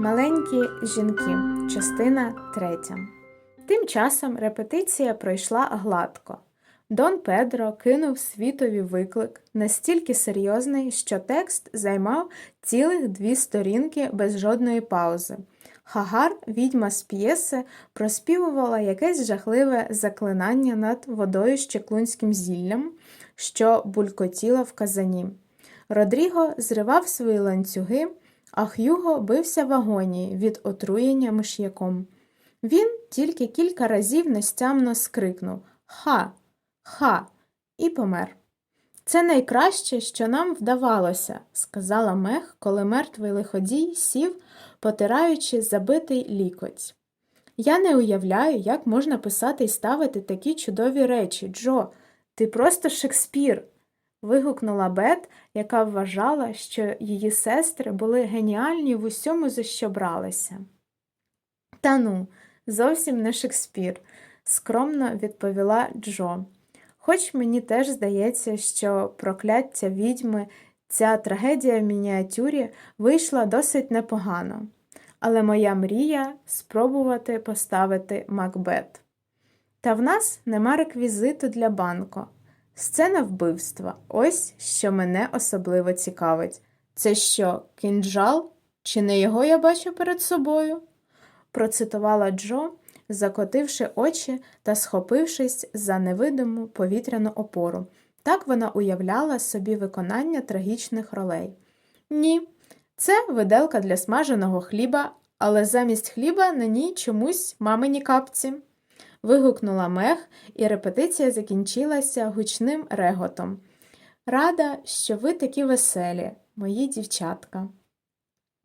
Маленькі жінки. Частина третя. Тим часом репетиція пройшла гладко. Дон Педро кинув світові виклик настільки серйозний, що текст займав цілих дві сторінки без жодної паузи. Хагар, відьма з п'єси, проспівувала якесь жахливе заклинання над водою з чеклунським зіллям, що булькотіло в казані. Родріго зривав свої ланцюги, а Х'юго бився в агонії від отруєння миш'яком. Він тільки кілька разів нестямно скрикнув Ха, ха, і помер. Це найкраще, що нам вдавалося, сказала Мех, коли мертвий лиходій сів, потираючи забитий лікоть. Я не уявляю, як можна писати і ставити такі чудові речі, Джо. Ти просто Шекспір. Вигукнула Бет, яка вважала, що її сестри були геніальні в усьому, за що бралися. Та ну, зовсім не Шекспір, скромно відповіла Джо. Хоч мені теж здається, що прокляття відьми, ця трагедія в мініатюрі вийшла досить непогано. Але моя мрія спробувати поставити Макбет. Та в нас нема реквізиту для банко. Сцена вбивства. Ось що мене особливо цікавить. Це що, кінджал? Чи не його я бачу перед собою? процитувала Джо, закотивши очі та схопившись за невидиму повітряну опору. Так вона уявляла собі виконання трагічних ролей. Ні, це виделка для смаженого хліба, але замість хліба на ній чомусь мамині капці. Вигукнула мех, і репетиція закінчилася гучним реготом. Рада, що ви такі веселі, мої дівчатка,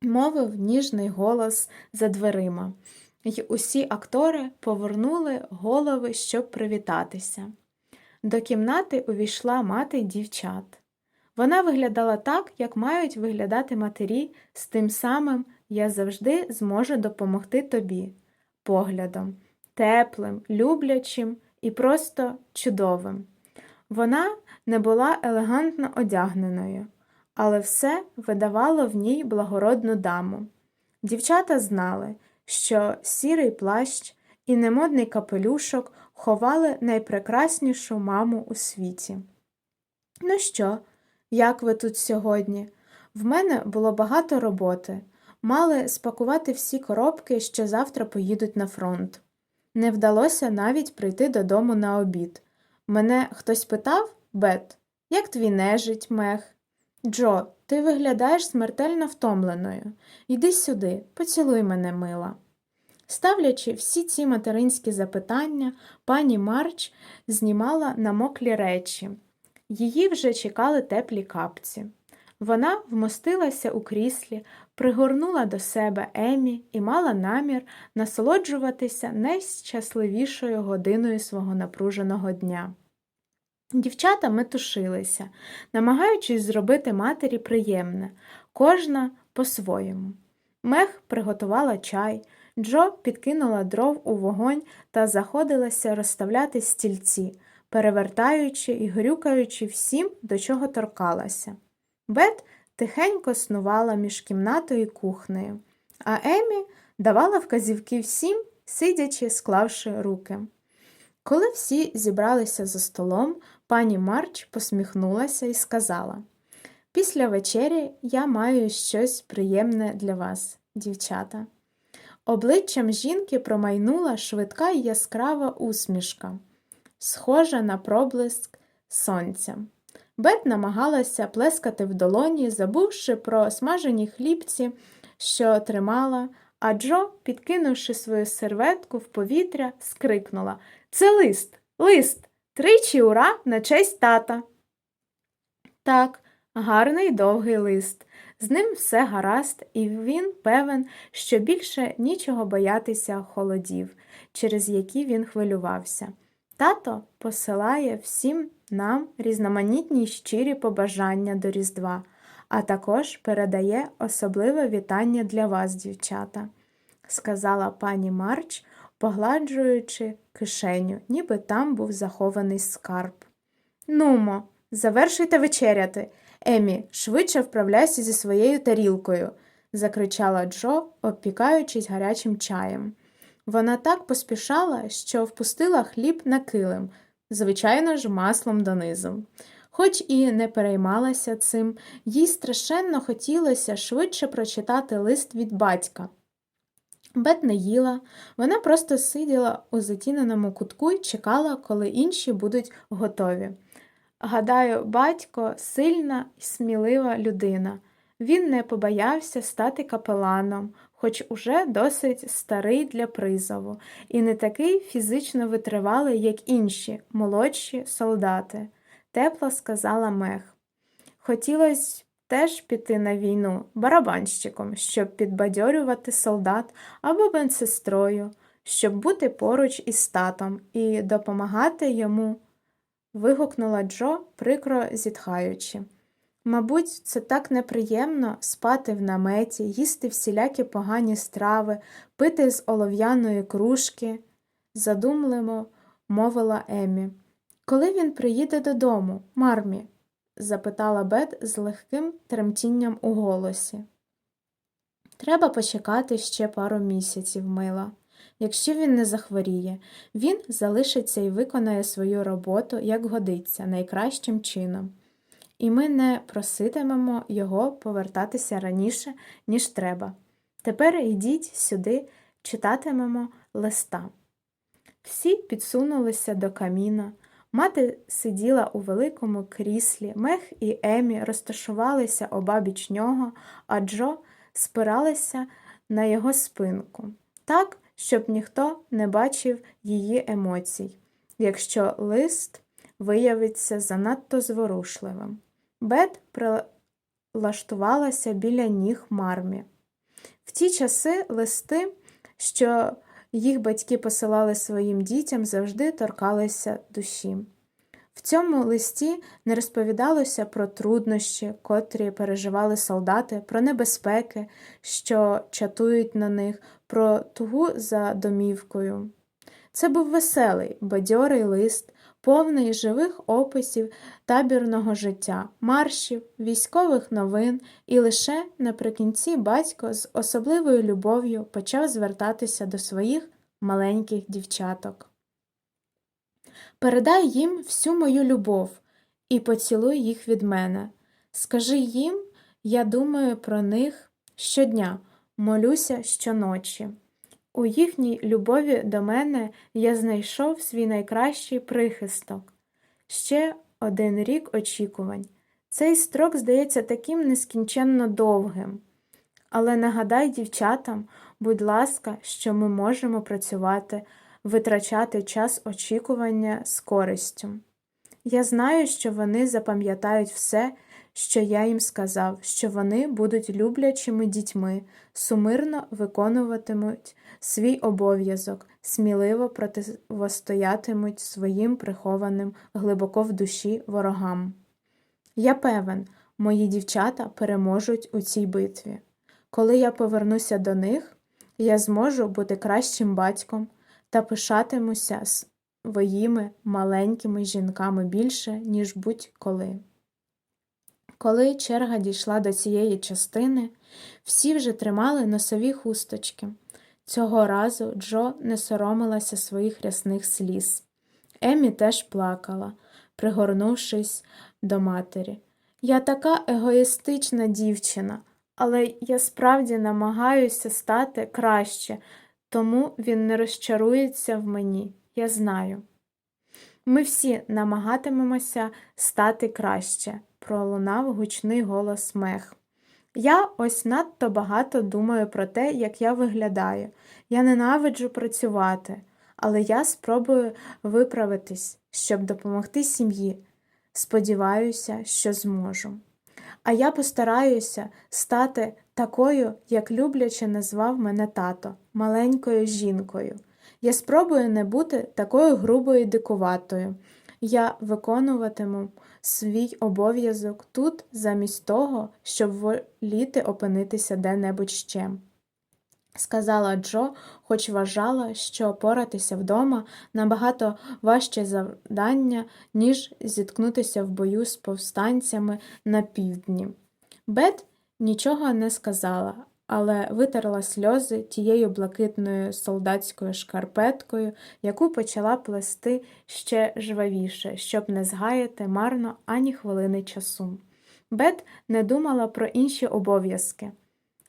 мовив ніжний голос за дверима, й усі актори повернули голови, щоб привітатися. До кімнати увійшла мати дівчат. Вона виглядала так, як мають виглядати матері, з тим самим я завжди зможу допомогти тобі, поглядом, теплим, люблячим і просто чудовим. Вона не була елегантно одягненою, але все видавало в ній благородну даму. Дівчата знали, що сірий плащ і немодний капелюшок ховали найпрекраснішу маму у світі. Ну що, як ви тут сьогодні? В мене було багато роботи. Мали спакувати всі коробки, що завтра поїдуть на фронт. Не вдалося навіть прийти додому на обід. Мене хтось питав, Бет, як твій нежить, мех? Джо, ти виглядаєш смертельно втомленою. Йди сюди, поцілуй мене, мила. Ставлячи всі ці материнські запитання, пані Марч знімала намоклі речі. Її вже чекали теплі капці. Вона вмостилася у кріслі, пригорнула до себе Емі і мала намір насолоджуватися найщасливішою годиною свого напруженого дня. Дівчата метушилися, намагаючись зробити матері приємне, кожна по-своєму. Мех приготувала чай, Джо підкинула дров у вогонь та заходилася розставляти стільці, перевертаючи і грюкаючи всім, до чого торкалася. Бет тихенько снувала між кімнатою і кухнею, а Емі давала вказівки всім, сидячи, склавши руки. Коли всі зібралися за столом, пані Марч посміхнулася і сказала Після вечері я маю щось приємне для вас, дівчата. Обличчям жінки промайнула швидка й яскрава усмішка, схожа на проблиск сонця. Бет намагалася плескати в долоні, забувши про смажені хлібці, що тримала, а Джо, підкинувши свою серветку в повітря, скрикнула Це лист, лист, тричі ура на честь тата. Так, гарний довгий лист. З ним все гаразд, і він певен, що більше нічого боятися холодів, через які він хвилювався. Тато посилає всім нам різноманітні й щирі побажання до Різдва, а також передає особливе вітання для вас, дівчата, сказала пані Марч, погладжуючи кишеню, ніби там був захований скарб. Нумо, завершуйте вечеряти. Емі, швидше вправляйся зі своєю тарілкою. закричала Джо, обпікаючись гарячим чаєм. Вона так поспішала, що впустила хліб на килим, звичайно ж, маслом донизу. Хоч і не переймалася цим, їй страшенно хотілося швидше прочитати лист від батька. Бет не їла, вона просто сиділа у затіненому кутку і чекала, коли інші будуть готові. Гадаю, батько сильна і смілива людина. Він не побоявся стати капеланом, хоч уже досить старий для призову, і не такий фізично витривалий, як інші молодші солдати, тепло сказала Мех. Хотілося теж піти на війну барабанщиком, щоб підбадьорювати солдат або медсестрою, щоб бути поруч із татом і допомагати йому, вигукнула Джо, прикро зітхаючи. Мабуть, це так неприємно спати в наметі, їсти всілякі погані страви, пити з олов'яної кружки, задумливо мовила Емі. Коли він приїде додому, Мармі? запитала Бет з легким тремтінням у голосі. Треба почекати ще пару місяців, мила. Якщо він не захворіє, він залишиться і виконає свою роботу, як годиться, найкращим чином. І ми не проситимемо його повертатися раніше, ніж треба. Тепер йдіть сюди, читатимемо листа. Всі підсунулися до каміна. Мати сиділа у великому кріслі, Мех і Емі розташувалися обабіч нього, а Джо спиралися на його спинку, так, щоб ніхто не бачив її емоцій, якщо лист виявиться занадто зворушливим. Бет прилаштувалася біля ніг мармі. В ті часи листи, що їх батьки посилали своїм дітям, завжди торкалися душі. В цьому листі не розповідалося про труднощі, котрі переживали солдати, про небезпеки, що чатують на них, про тугу за домівкою. Це був веселий, бадьорий лист, повний живих описів табірного життя, маршів, військових новин, і лише наприкінці батько з особливою любов'ю почав звертатися до своїх маленьких дівчаток. Передай їм всю мою любов і поцілуй їх від мене. Скажи їм, я думаю про них щодня, молюся щоночі. У їхній любові до мене я знайшов свій найкращий прихисток. Ще один рік очікувань. Цей строк здається таким нескінченно довгим. Але нагадай дівчатам, будь ласка, що ми можемо працювати, витрачати час очікування з користю. Я знаю, що вони запам'ятають все, що я їм сказав, що вони будуть люблячими дітьми, сумирно виконуватимуть свій обов'язок, сміливо протистоятимуть своїм прихованим глибоко в душі ворогам. Я певен, мої дівчата переможуть у цій битві. Коли я повернуся до них, я зможу бути кращим батьком та пишатимуся своїми маленькими жінками більше, ніж будь-коли. Коли черга дійшла до цієї частини, всі вже тримали носові хусточки. Цього разу Джо не соромилася своїх рясних сліз. Емі теж плакала, пригорнувшись до матері. Я така егоїстична дівчина, але я справді намагаюся стати краще, тому він не розчарується в мені, я знаю. Ми всі намагатимемося стати краще, пролунав гучний голос мех. Я ось надто багато думаю про те, як я виглядаю. Я ненавиджу працювати, але я спробую виправитись, щоб допомогти сім'ї. Сподіваюся, що зможу. А я постараюся стати такою, як любляче назвав мене тато, маленькою жінкою. Я спробую не бути такою грубою дикуватою. Я виконуватиму свій обов'язок тут, замість того, щоб воліти опинитися де-небудь ще. Сказала Джо, хоч вважала, що поратися вдома набагато важче завдання, ніж зіткнутися в бою з повстанцями на півдні. Бет нічого не сказала, але витерла сльози тією блакитною солдатською шкарпеткою, яку почала плести ще жвавіше, щоб не згаяти марно ані хвилини часу. Бет не думала про інші обов'язки.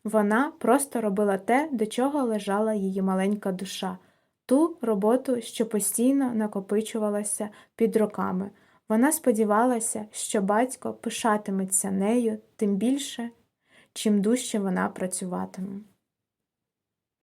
Вона просто робила те, до чого лежала її маленька душа, ту роботу, що постійно накопичувалася під роками. Вона сподівалася, що батько пишатиметься нею тим більше, чим дужче вона працюватиме.